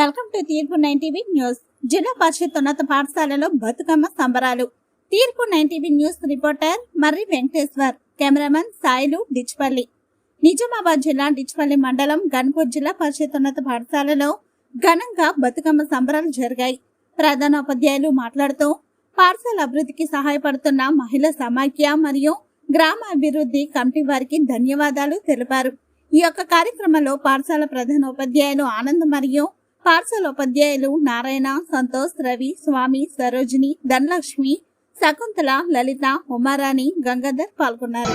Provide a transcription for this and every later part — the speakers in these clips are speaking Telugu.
Welcome to Teerpu nine TV news. జిల్లా పరిషత్ ఉన్నత పాఠశాలలో బతుకమ్మ సంబరాలు. Teerpu nine TV news reporter Marri Venkateshwar cameraman Sailu Dichpally. Nizamabad జిల్లా డిచ్పల్లి మండలం గన్పూర్ జిల్లా పరిషత్ ఉన్నత పాఠశాలలో ఘనంగా బతుకమ్మ సంబరాలు జరిగాయి. ప్రధాన ఉపాధ్యాయులు మాట్లాడుతూ పాఠశాల అభివృద్ధికి సహాయపడుతున్న మహిళా సమాఖ్య మరియు గ్రామ అభివృద్ధి కమిటీ వారికి ధన్యవాదాలు తెలిపారు. ఈ యొక్క కార్యక్రమంలో పాఠశాల ప్రధాన ఉపాధ్యాయులు ఆనంద్ మరియు పాఠశాల ఉపాధ్యాయులు నారాయణ సంతోష్ రవి స్వామి సరోజిని ధనలక్ష్మి శకుంతల లలిత ఉమారాణి గంగాధర్ పాల్గొన్నారు.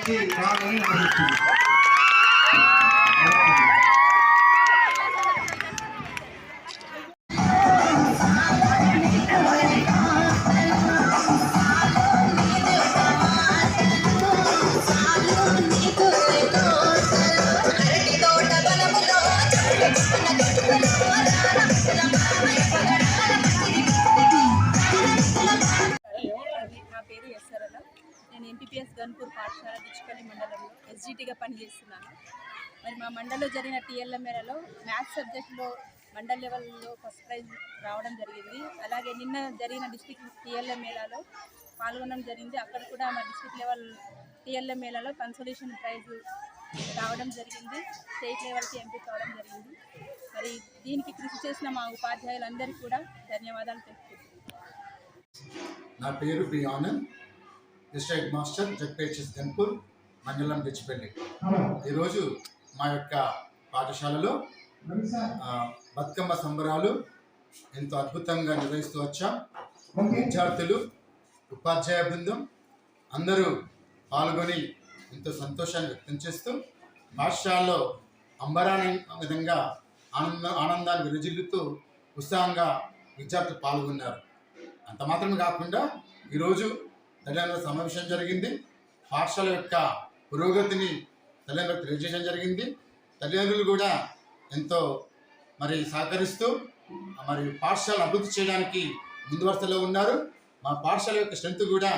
కాబట్టి బాగా నిర్వహిస్తుంది ఎస్జిటిగా పనిచేస్తున్నాను. మరి మా మండలంలో జరిగిన టీఎల్ఎం మేరలో మ్యాథ్స్ సబ్జెక్టులో మండల్ లెవెల్లో ఫస్ట్ ప్రైజ్ రావడం జరిగింది. అలాగే నిన్న జరిగిన డిస్టిక్ టీఎల్ఎం మేళాలో పాల్గొనడం జరిగింది. అక్కడ కూడా మా డిస్టిక్ లెవెల్ టీఎల్ఎం మేళాలో కన్సోలేషన్ ప్రైజ్ రావడం జరిగింది. స్టేట్ లెవెల్కి ఎంపిక కావడం జరిగింది. మరి దీనికి కృషి చేసిన మా ఉపాధ్యాయులందరికీ కూడా ధన్యవాదాలు తెలుపుతున్నాను నా పేరు బి ఆనంద్ డిస్ట్రిక్ట్ మాస్టర్ జడ్పేచెస్ గన్పూర్ మండలం డిచ్చిపల్లి ఈరోజు మా యొక్క పాఠశాలలో బతుకమ్మ సంబరాలు ఎంతో అద్భుతంగా నిర్వహిస్తూ వచ్చాం. విద్యార్థులు ఉపాధ్యాయ బృందం అందరూ పాల్గొని ఎంతో సంతోషాన్ని వ్యక్తం చేస్తూ పాఠశాలలో అంబరాని విధంగా ఆనంద ఆనందాన్ని విరజిల్లుతూ ఉత్సాహంగా విద్యార్థులు పాల్గొన్నారు. అంత మాత్రమే కాకుండా ఈరోజు తల్లిదండ్రుల సమావేశం జరిగింది. పాఠశాల యొక్క పురోగతిని తల్లిదండ్రులకు తెలియజేయడం జరిగింది. తల్లిదండ్రులు కూడా ఎంతో మరి సహకరిస్తూ మరి పాఠశాల అభివృద్ధి చేయడానికి ముందు వరుసలో ఉన్నారు. మా పాఠశాల యొక్క స్ట్రెంత్ కూడా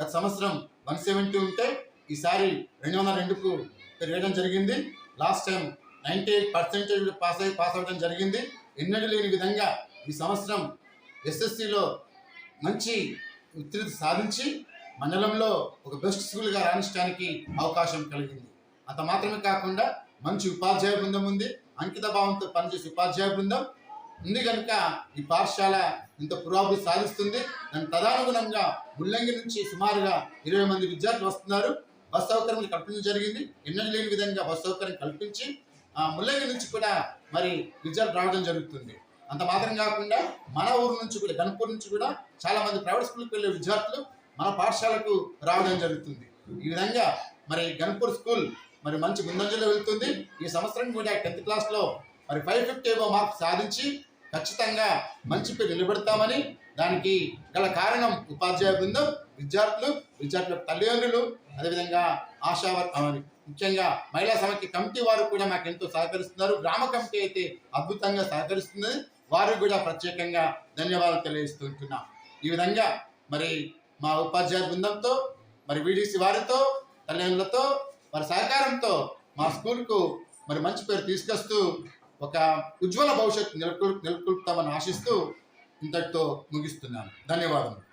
గత సంవత్సరం వన్ సెవెంటీ ఉంటే ఈసారి రెండు వందల రెండుకు పెరగడం జరిగింది. Last time ninety eight percentage pass అయి పాస్ అవ్వడం జరిగింది. ఎన్నడూ లేని విధంగా ఈ సంవత్సరం ఎస్ఎస్సిలో మంచి ఉత్తీర్ణత సాధించి మండలంలో ఒక బెస్ట్ స్కూల్గా రాణించడానికి అవకాశం కలిగింది. అంత మాత్రమే కాకుండా మంచి ఉపాధ్యాయ బృందం ఉంది. అంకిత భావంతో పనిచేసే ఉపాధ్యాయ బృందం ఉంది కనుక ఈ పాఠశాల ఇంత పురోభివృద్ధి సాధిస్తుంది. దాని తదానుగుణంగా ముల్లంగి నుంచి సుమారుగా ఇరవై మంది విద్యార్థులు వస్తున్నారు. బస్ సౌకర్యం కల్పించడం జరిగింది. ఎన్నడూ లేని విధంగా బస్ సౌకర్యం కల్పించి ఆ, ముల్లంగి నుంచి కూడా మరి విద్యార్థులు రావడం జరుగుతుంది. అంత మాత్రం కాకుండా మన ఊరు నుంచి కూడా గణపూర్ నుంచి కూడా చాలా మంది ప్రైవేట్ స్కూల్కి వెళ్ళే విద్యార్థులు మన పాఠశాలకు రావడం జరుగుతుంది. ఈ విధంగా మరి గణపూర్ స్కూల్ మరి మంచి ముందంజలో వెళ్తుంది. ఈ సంవత్సరం కూడా టెన్త్ క్లాస్లో మరి ఫైవ్ ఫిఫ్టీ ఏవో మార్క్స్ సాధించి ఖచ్చితంగా మంచి పేరు నిలబెడతామని దానికి గల కారణం ఉపాధ్యాయ బృందం విద్యార్థులు విద్యార్థుల తల్లిదండ్రులు అదేవిధంగా ఆశావర్ ముఖ్యంగా మహిళా సమైక్య కమిటీ వారు కూడా మాకు ఎంతో సహకరిస్తున్నారు. గ్రామ కమిటీ అయితే అద్భుతంగా సహకరిస్తుంది. వారికి కూడా ప్రత్యేకంగా ధన్యవాదాలు తెలియజేస్తుంటున్నాం ఈ విధంగా మరి మా ఉపాధ్యాయ బృందంతో మరి వీడిసి వారితో తల్లిదండ్రులతో వారి సహకారంతో మా స్కూల్కు మరి మంచి పేరు తీసుకొస్తూ ఒక ఉజ్వల భవిష్యత్తు నెలకొల్ నెలకొల్పుతామని ఆశిస్తూ ఇంతటితో ముగిస్తున్నాను. ధన్యవాదములు.